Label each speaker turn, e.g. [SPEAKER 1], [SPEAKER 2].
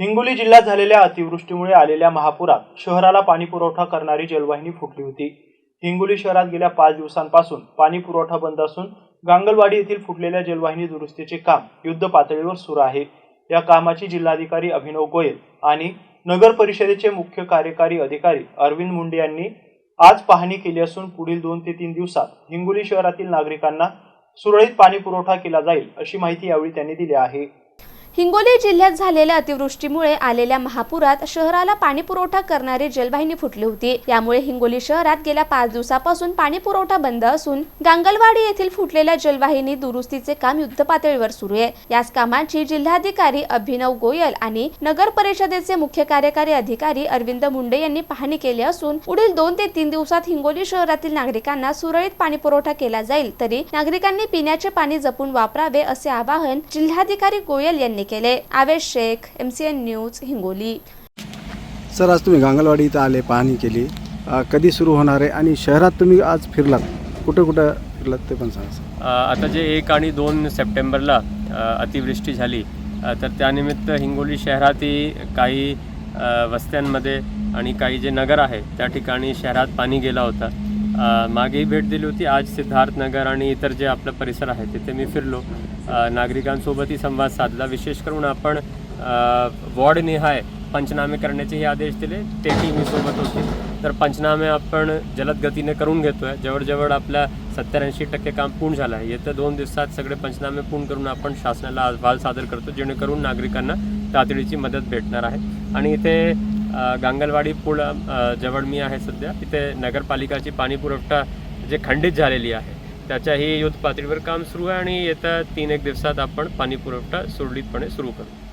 [SPEAKER 1] हिंगोली जिल्ह्यात झालेल्या अतिवृष्टीमुळे आलेल्या महापुरात शहराला पाणी पुरवठा करणारी जलवाहिनी फुटली होती. हिंगोली शहरात गेल्या पाच दिवसांपासून पाणी पुरवठा बंद असून गांगलवाडी येथील फुटलेल्या जलवाहिनी दुरुस्तीचे काम युद्ध पातळीवर सुरू आहे. या कामाची जिल्हाधिकारी अभिनव गोयल आणि नगर परिषदेचे मुख्य कार्यकारी अधिकारी अरविंद मुंडे यांनी आज पाहणी केली असून पुढील दोन ते तीन दिवसात हिंगोली शहरातील नागरिकांना सुरळीत पाणी पुरवठा केला जाईल अशी माहिती यावेळी त्यांनी दिली आहे.
[SPEAKER 2] हिंगोली जिल्ह्यात झालेल्या अतिवृष्टीमुळे आलेल्या महापुरात शहराला पाणी पुरवठा करणारी जलवाहिनी फुटली होती. यामुळे हिंगोली शहरात गेल्या पाच दिवसापासून पाणी पुरवठा बंद असून गांगलवाडी येथील फुटलेल्या जलवाहिनी दुरुस्तीचे काम युद्धपातळीवर सुरू आहे. याच कामाची जिल्हाधिकारी अभिनव गोयल आणि नगर परिषदेचे मुख्य कार्यकारी अधिकारी अरविंद मुंडे यांनी पाहणी केली असून पुढील दोन ते तीन दिवसात हिंगोली शहरातील नागरिकांना सुरळीत पाणी पुरवठा केला जाईल तरी नागरिकांनी पिण्याचे पाणी जपून वापरावे असे आवाहन जिल्हाधिकारी गोयल यांनी केले. Avesh Shaikh MCN news Hingoli.
[SPEAKER 3] Sir आज तुम्ही गांगलवाडी इथं आले पाहणी केली. कधी सुरू होणार आहे आणि शहरात तुम्ही आज फिरलात? कुठं कुठं फिरलात ते पण सांगा
[SPEAKER 4] आता जे एक आणि दोन सप्टेंबरला अतिवृष्टी झाली तर त्यानिमित्त हिंगोली शहरातही काही वस्त्यांमध्ये आणि काही जे नगर आहे त्या ठिकाणी शहरात पाणी गेला होता. मागेही भेट दिली होती. आज सिद्धार्थनगर आणि इतर जे आपलं परिसर आहे तिथे मी फिरलो. नागरिकांसोबतही संवाद साधला. विशेष करून आपण वॉर्डनिहाय पंचनामे करण्याचेही आदेश दिले. ते मी सोबत होते. तर पंचनामे आपण जलद गतीने करून घेतोय. जवळजवळ आपल्या सत्तर ऐंशी टक्के काम पूर्ण झालं आहे. येत्या दोन दिवसात सगळे पंचनामे पूर्ण करून आपण शासनाला अहवाल सादर करतो जेणेकरून नागरिकांना तातडीची मदत भेटणार आहे. आणि इथे गांगलवाडी पूल जवळ मी आहे सध्या. तिथे नगरपालिकाची पाणी पुरवठा जे खंडित झालेली आहे त्याच्याही युद्ध पातळीवर काम सुरू आहे आणि येत्या तीन एक दिवसात आपण पाणी पुरवठा सुरळीतपणे सुरू करू.